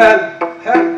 help, help.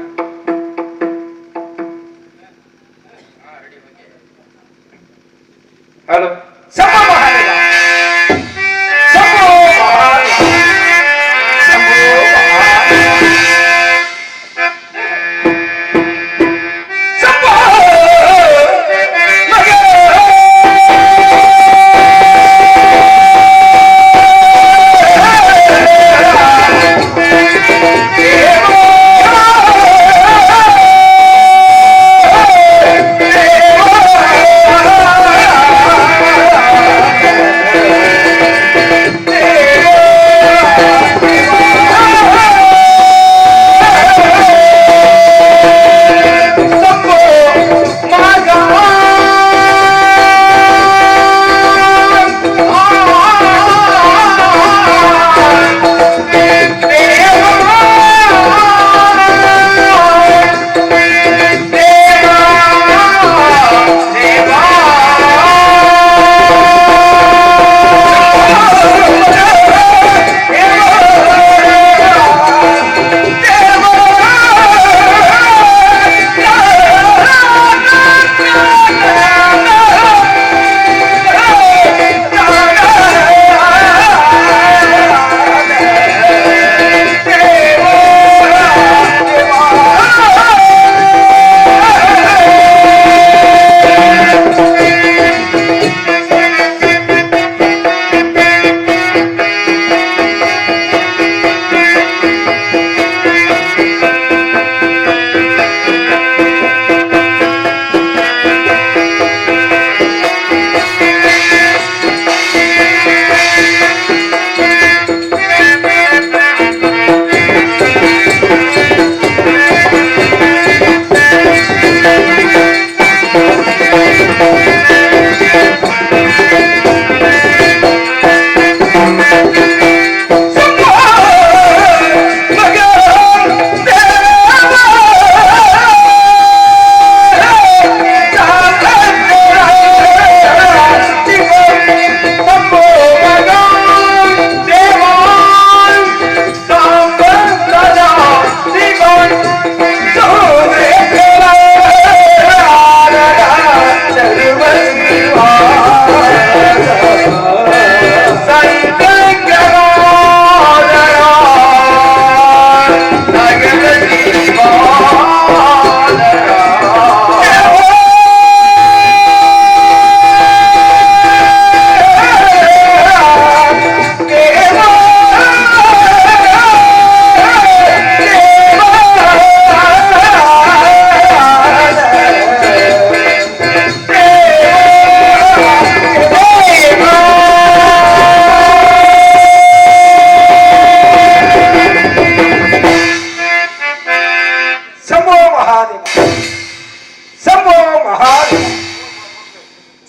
Shambho Mahadeva.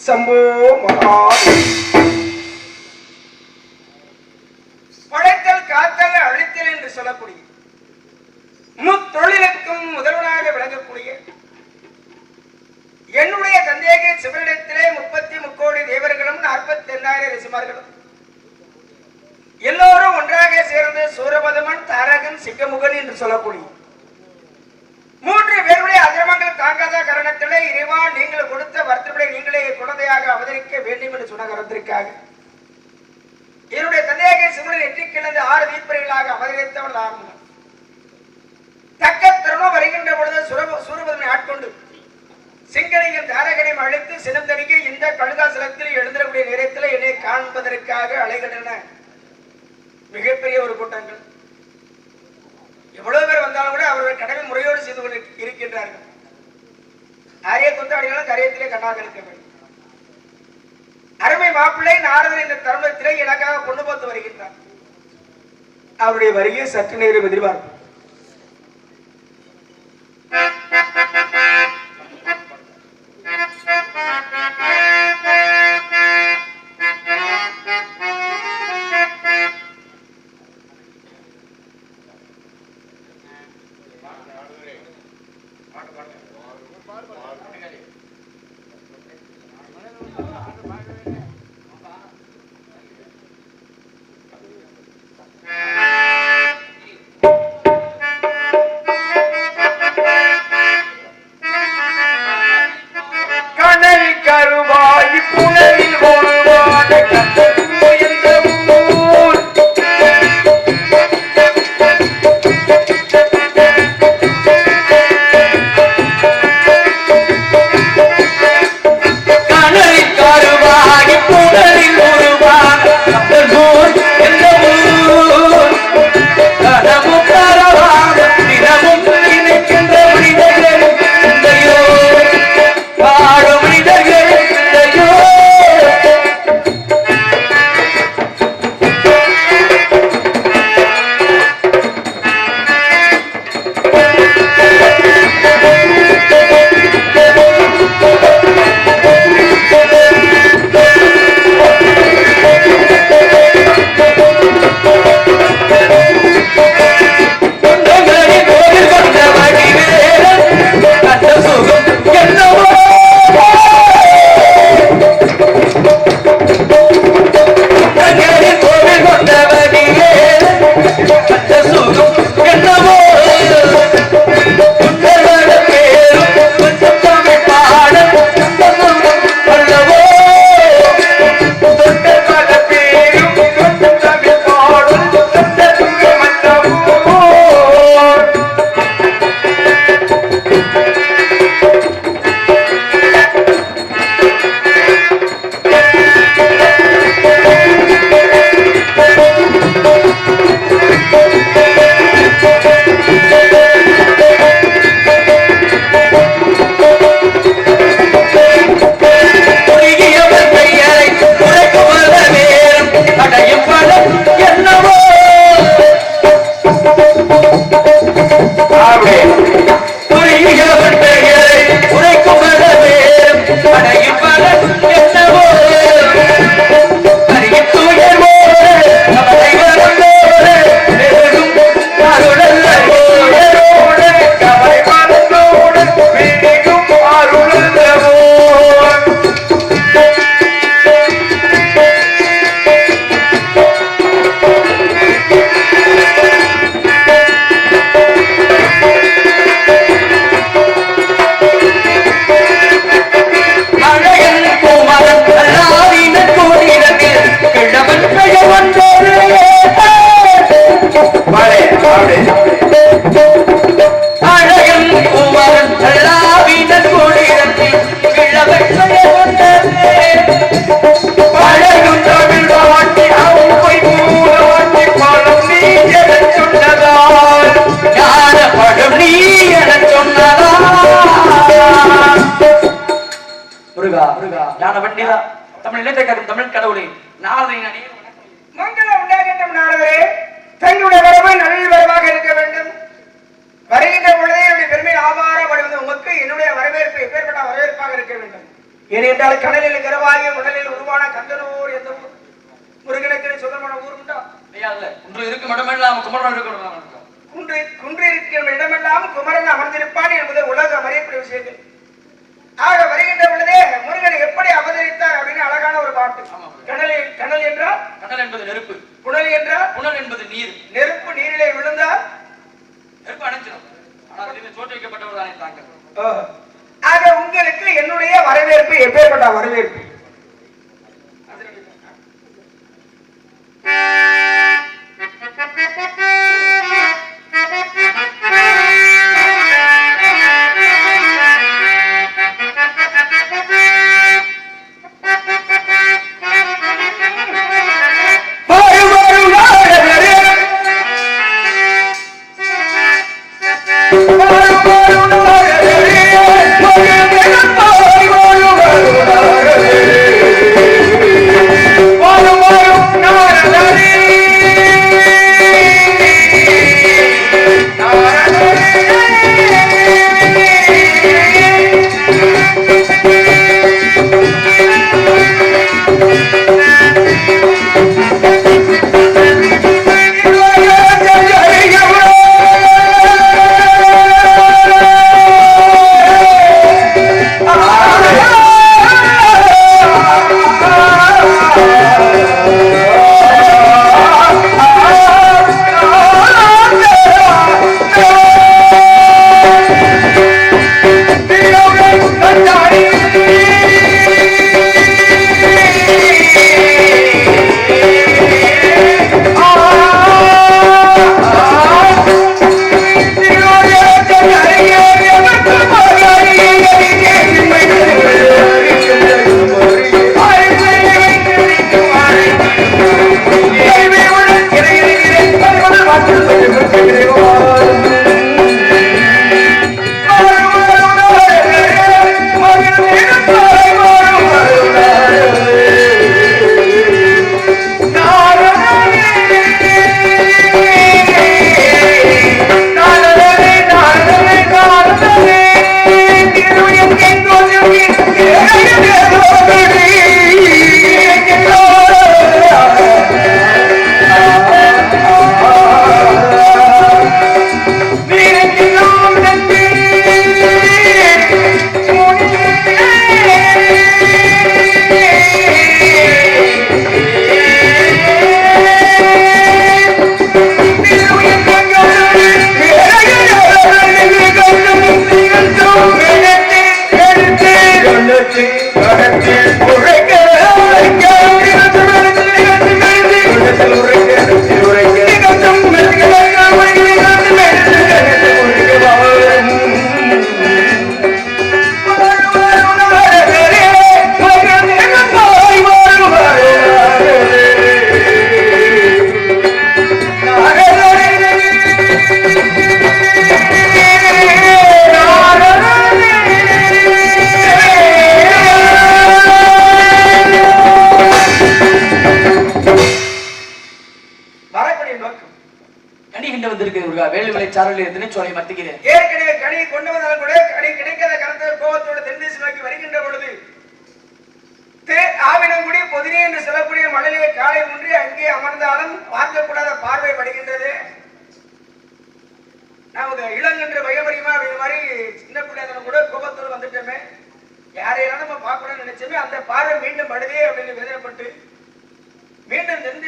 Shambho Mahadeva. படைத்தல் காத்தல் அழித்தல் என்று சொல்லக்கூடிய முத்தொழிலுக்கும் முதல்வனாக விளங்கக்கூடிய என்னுடைய தந்தையக சிவனிடத்திலே முப்பத்தி முக்கோடி தேவர்களும் நாற்பத்தி எண்ணாயிரம் ரிசிமார்களும் எல்லோரும் ஒன்றாக சேர்ந்து சூரபதமன் தாரகன் சிங்கமுகன் என்று சொல்லக்கூடிய மூன்று பேருடைய அதிரமங்கள் தாங்காத காரணத்தில் இறைவா நீங்கள் கொடுத்த வருத்தப்படை நீங்களே குழந்தையாக அவதரிக்க வேண்டும் என்று சொன்ன கருத்திற்காக என்னுடைய தந்தையாக சிவனில் எட்டி கிழந்து ஆறு தீப்பறைகளாக அவதரித்தவள் ஆகும் தக்க தருணம் வருகின்ற பொழுது சுரப சூரபதனை ஆட்கொண்டு சிங்கனையும் தாரகனையும் அழைத்து சினந்தடிக்க இந்த கழுதாசலத்தில் எழுந்திரக்கூடிய நேரத்தில் என்னை காண்பதற்காக அலைகின்றன. மிகப்பெரிய ஒரு கூட்டங்கள். எவ்வளவு பேர் வந்தாலும் கூட அவருடைய கடமை முறையோடு செய்து கொண்டு இருக்கின்றார்கள். அரிய குந்தாடிகளும் கரையத்திலே கண்ணாக இருக்க வேண்டும் அருமை மாப்பிள்ளை நாரதன் இந்த தருணத்திலே எனக்காக கொண்டு போத்து வருகின்றார். அவருடைய வருகை சற்று நேரம் எதிர்பார்ப்பு Thank you. வரவேற்பாக இருக்க வேண்டும். ஏனென்றால் கடலில் கருவாகிய உடலில் உருவான கந்தனூர் எந்த முருகனுக்கு சொந்தமான ஊர் உண்டா? இல்ல. ஒன்று இருக்கும் இடமெல்லாம் குமரன் இருக்கணும் குன்று குன்று இருக்கிற இடமெல்லாம் குமரன் அமர்ந்திருப்பான் என்பது உலகம் அறியக்கூடிய விஷயங்கள். ஆக வருகின்ற பொழுதே முருகன் எப்படி அவதரித்தார் அப்படின்னு அழகான ஒரு பாட்டு. கடலில் கடல் என்றால்? கடல் என்பது நெருப்பு. புனல் என்றால்? புனல் என்பது நீர். நெருப்பு நீரிலே விழுந்தால்? நெருப்பு அணைஞ்சிடும் ஆனால் சோற்று வைக்கப்பட்டவர் தானே தாங்கள். ஆக உங்களுக்கு என்னுடைய வரவேற்பு எப்பேற்பட்ட வரவேற்பு. வரு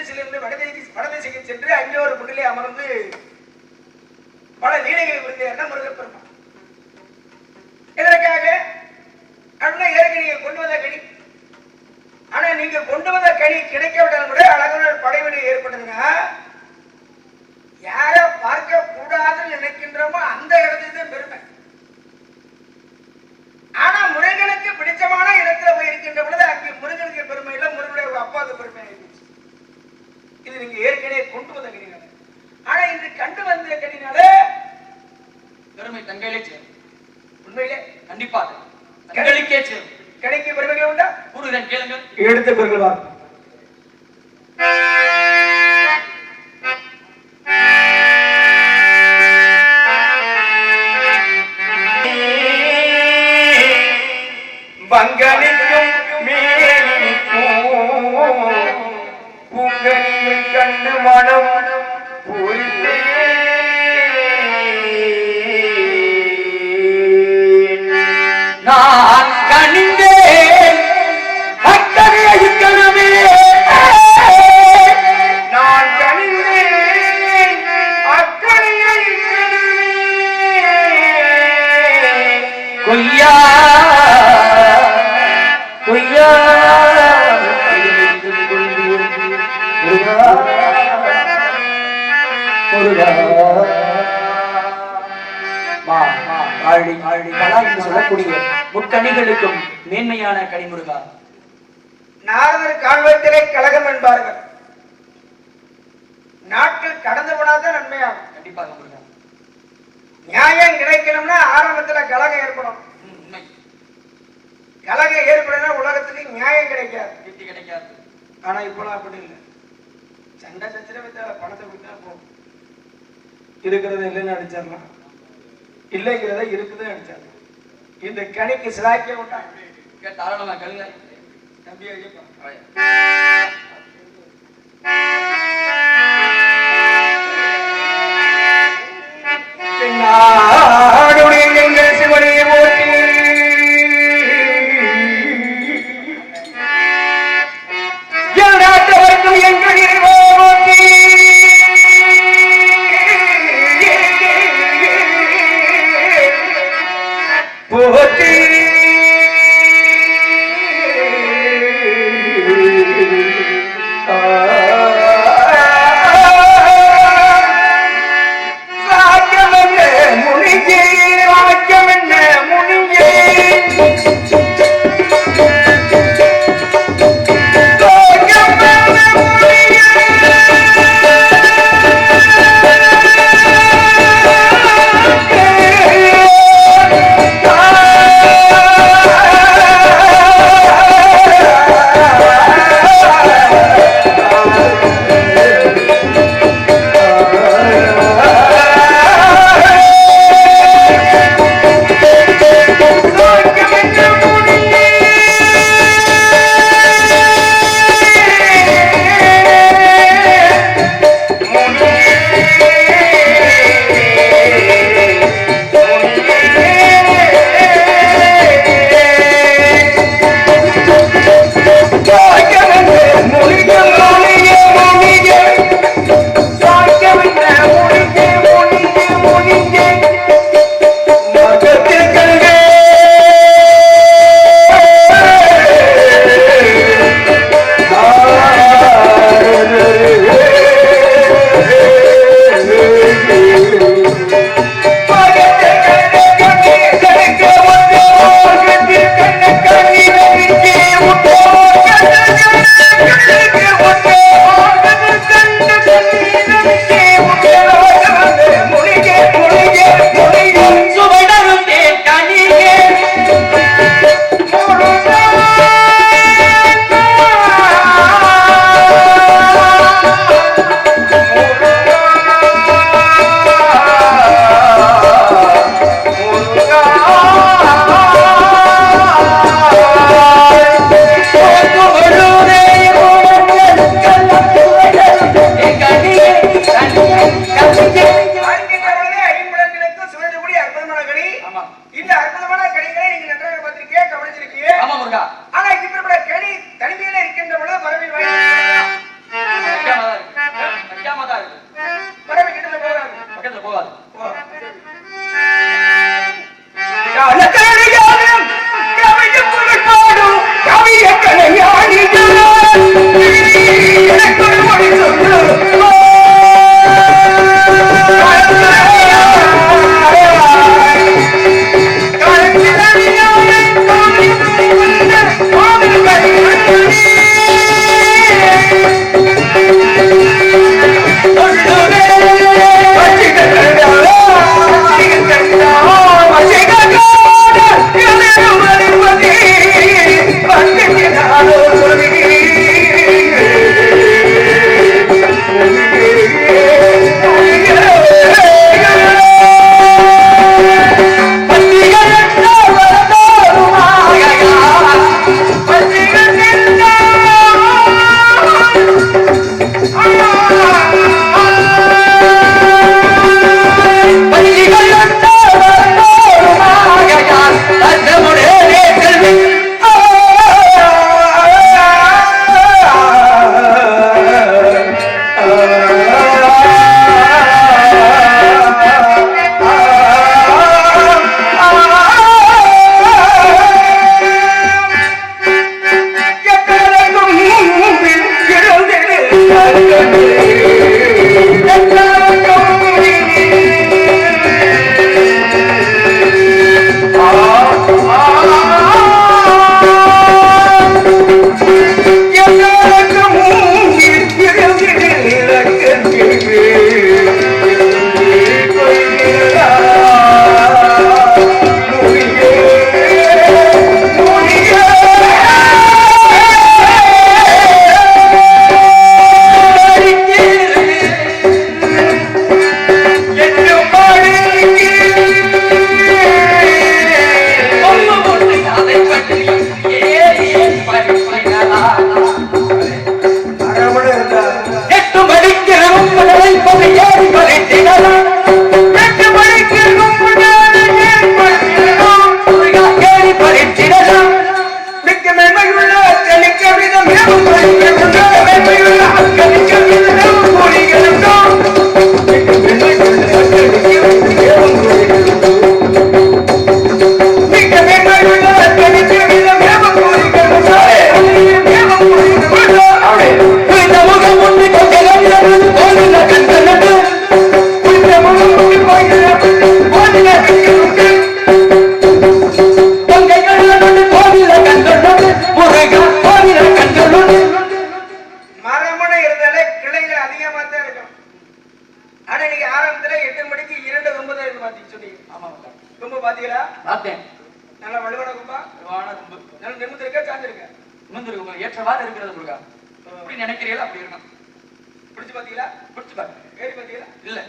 மீண்டும் தென்திசையிலிருந்து வடதிசை செய்ய சென்று அங்கே ஒரு குண்டிலே அமர்ந்து பல லீலைகளை புரிந்தார் முருகப்பெருமான் இதற்காக அண்ணா ஏற்கனவே நீங்க கொண்டு வந்த கனி. ஆனா நீங்க கொண்டு வந்த கனி கிடைக்காவிட்டாலும் கூட அழகுனர் படைவெளி ஏற்பட்டதுன்னா யார பார்க்க கூடாதுன்னு நினைக்கின்றோமோ அந்த இடத்துக்கு தான் பெருமை. ஆனா முருகனுக்கு பிடிச்சமான இடத்துல போய் இருக்கின்ற பொழுது அங்கே முருகனுக்கு பெருமை இல்லை முருகனுடைய அப்பாவுக்கு பெருமை இது நீங்க ஏற்கனவே கொண்டு வந்த கனினால ஆனா இன்று கண்டு வந்த கனினால பெருமை தங்கையிலே சேரும். உண்மையிலே கண்டிப்பாக தங்களுக்கே சேரும். கிடைக்க பெருமைகள் உண்டா? கூறுகிறேன் கேளுங்கள். எடுத்த பிறகு வா. பங்கனிக்கும் பூங்கனியை கண்டு சொல்லக்கூடிய முக்கணிகளுக்கும் மேன்மையான கனிமுருகா. நாரதர் கால்வத்திலே கழகம் என்பார்கள். நாட்கள் கடந்து போனாதான் நன்மையாகும். கண்டிப்பாக முருகா. நியாயம் கிடைக்கணும்னா ஆரம்பத்துல கழகம் ஏற்படும். ம், உண்மை. கழகம் ஏற்படுனா உலகத்துக்கு நியாயம் கிடைக்காது. வெற்றி கிடைக்காது. ஆனா இப்பெல்லாம் அப்படி இல்லை. சண்டை சச்சரவத்தை பணத்தை கொடுத்தா போகும் இருக்கிறத இல்லைன்னு அடிச்சிடலாம். இல்லைங்கிறத இருக்குதுன்னு அடிச்சிடலாம். இந்த கணிக்கு சிலாக்கிய கேட்ட தாராளமா கழுங்க தம்பி ஐயப்பா மென்மையுள்ள தெளிக்க விதம் மென்மையுள்ள தெளிக்க பாத்தீங்களா பிடிச்சு பாரு ஏறி பாத்தீங்களா இல்ல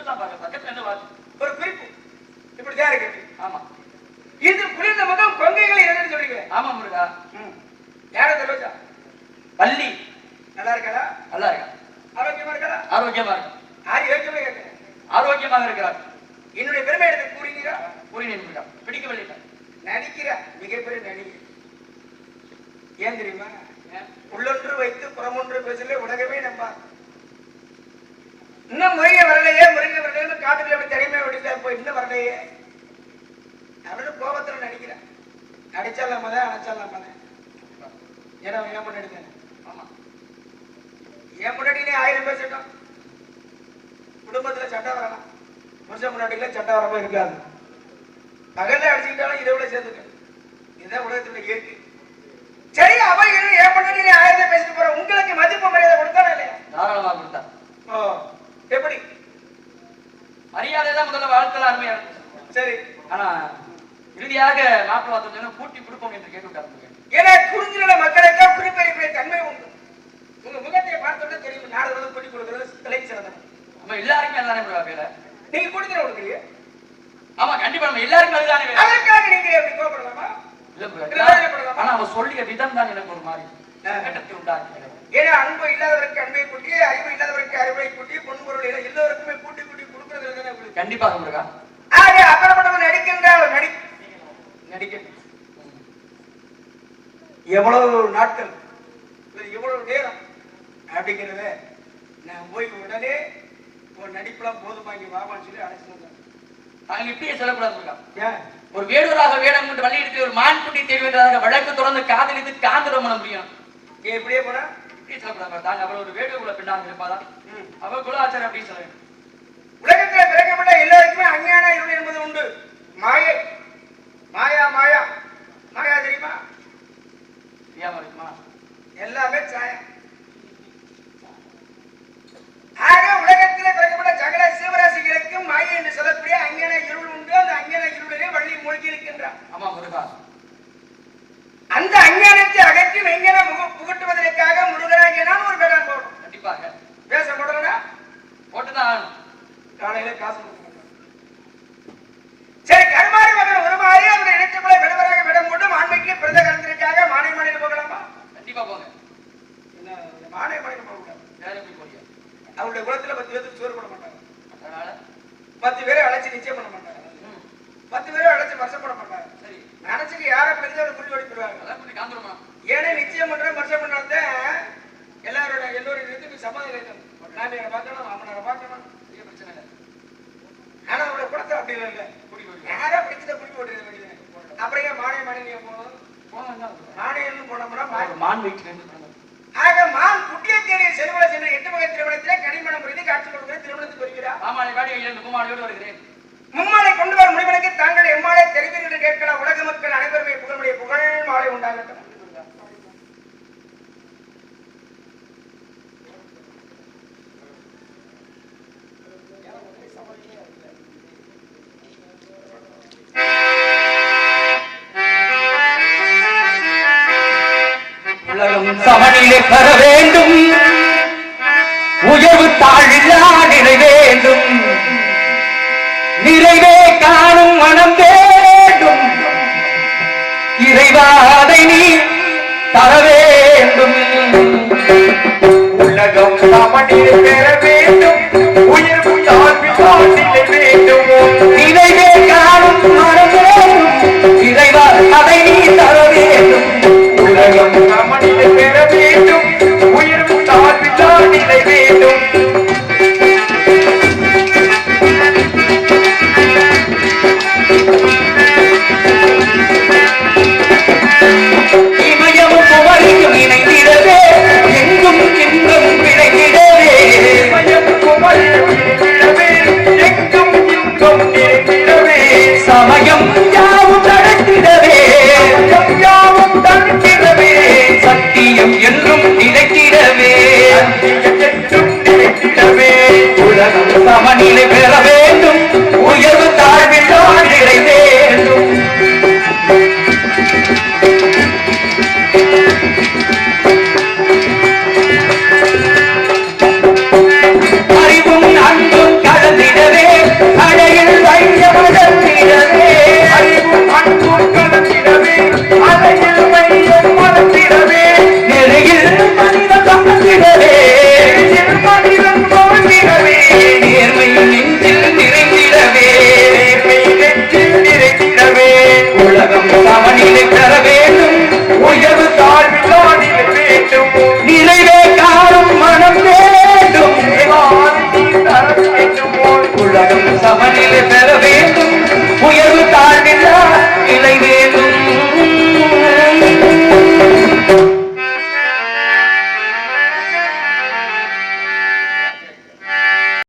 தான் பாருங்க. பக்கத்துல இருந்து பாரு ஒரு குறிப்பு. இப்படிதான் இருக்கு. ஆமா. இது குளிர்ந்த முகம் கொங்கைகளை என்னன்னு சொல்றீங்க ஆமா முருகா. யார தெரிஞ்சா பள்ளி நல்லா இருக்காளா? நல்லா இருக்கா. ஆரோக்கியமா இருக்காளா? ஆரோக்கியமா இருக்கா. யார் யோக்கியமா கேட்கிறேன் ஆரோக்கியமாக இருக்கிறார். என்னுடைய பெருமை எடுத்து கூறுகிறா புரியுது முருகா. பிடிக்கவில்லை. நடிக்கிறா. மிகப்பெரிய நடிகை. ஏன் தெரியுமா? உள்ளொன்று வைத்து புறமொன்று பேசல உலகமே நம்பா இன்னும் முருகை வரலையே முருகை வரலையே காட்டுக்குள்ள போய் தனிமை விடுங்க இப்போ இன்னும் வரலையே. அவனு கோபத்துல நடிக்கிறான் நடிச்சாலாம் தான் அணைச்சாலாம் தான். ஏன்னா ஏன் முன்னாடி தானே ஆமா. என் முன்னாடி ஆயிரம் பேசட்டும் குடும்பத்துல சண்டை வரலாம். புருஷன் முன்னாடிலாம் சண்டை வராம இருக்காது. பகல்ல அடிச்சுக்கிட்டாலும் இதை விட சேர்த்துக்க இதுதான் உலகத்துல இயற்கை. சரி அவ இரு, என் முன்னாடி நீ ஆயிரம் பேசிட்டு போற உங்களுக்கு மதிப்பு மரியாதை கொடுத்தானே இல்லையா? தாராளமாக கொடுத்தா. ஓ. எப்படி? மரியாதை தான் முதல்ல வாழ்க்கையில அருமையா இருந்துச்சு. சரி. ஆனா இறுதியாக மாப்பிள்ளை வார்த்தை கூட்டி கொடுப்போம் என்று முருகன் ஏன்னா குறிஞ்சில மக்களுக்கு குறிப்பறிப்புடைய தன்மை உண்டு. உங்க முகத்தை பார்த்தோன்னே தெரியும். நாடுகளும் கூட்டி கொடுக்கிறது தலைக்கு சிறந்தது நம்ம எல்லாருக்குமே அதுதானே வேலை நீங்க குடிக்கிற கொடுக்குறீங்க ஆமா கண்டிப்பா நம்ம எல்லாருக்கும் அதுதானே அதற்காக நீங்க எப்படி கோபப்படலாமா? இல்ல ஆனா அவன் சொல்லிய விதம் தான் எனக்கு ஒரு மாதிரி. கட்டத்தை உண்டாக்குகிறது ஏன்னா அன்பு இல்லாதவருக்கு அன்பை கூட்டி அறிவு இல்லாதவருக்கு அறிவை கூட்டி பொன்பொருள் எல்லோருக்குமே கூட்டி கூட்டி கொடுக்கறது தானே உங்களுக்கு? கண்டிப்பாக முருகா. ஆக அப்புறப்பட்டவன் நடிக்கின்ற அவர் நடி எவ்வளவு நாட்கள் எவ்வளவு நேரம் அப்படிங்கிறத நான் போய் உடனே உன் நடிப்பெல்லாம் போதுமா இங்க வாமான்னு சொல்லி அழைச்சிட்டு வந்தேன் நாங்க இப்படியே சொல்லக்கூடாது ஒரு வேடூராக வேடம் கொண்டு வள்ளியிடத்தில் ஒரு மான் குட்டி தெரிவித்ததாக வழக்கு தொடர்ந்து காதலித்து காந்தரம் பண்ண முடியும் நீ எப்படியே போனா? அவள் ஒரு வேடூர்ல பெண்ணாக இருப்பாதான் ம். அவ குலாச்சாரம் அப்படின்னு சொல்லுவேன் உலகத்துல பிறக்கப்பட்ட எல்லாருக்குமே அஞ்ஞான இருள் என்பது உண்டு. மாயை. மாயா மாயா. மாயா தெரியுமா? தெரியாம இருக்குமா? எல்லாமே சாயம். ஆக உலகத்திலே பிறக்கப்பட்ட சகல சிவராசிகளுக்கும் மாயை என்று சொல்லக்கூடிய அஞ்ஞான இருள் உண்டு. அந்த அஞ்ஞான இருளிலே வள்ளி மூழ்கி இருக்கின்றார். ஆமா முருகா. அந்த அஞ்ஞானத்தை அகற்றி வெங்கன முக புகட்டுவதற்காக முருகனாகிய நான் ஒரு வேடம் இரண்டு வருகிறேன். மும்மாலை கொண்டு வரும் முடிவனுக்கு தாங்கள் எம்மாலை தெரிவீர்கள் கேட்கலாம். உலக மக்கள் அனைவருமே புகழுடைய புகழ் மாலை உண்டாகட்டும். மனம் வேண்டும். இறைவாதை நீ தர வேண்டும். உலகம் சமநிலை பெற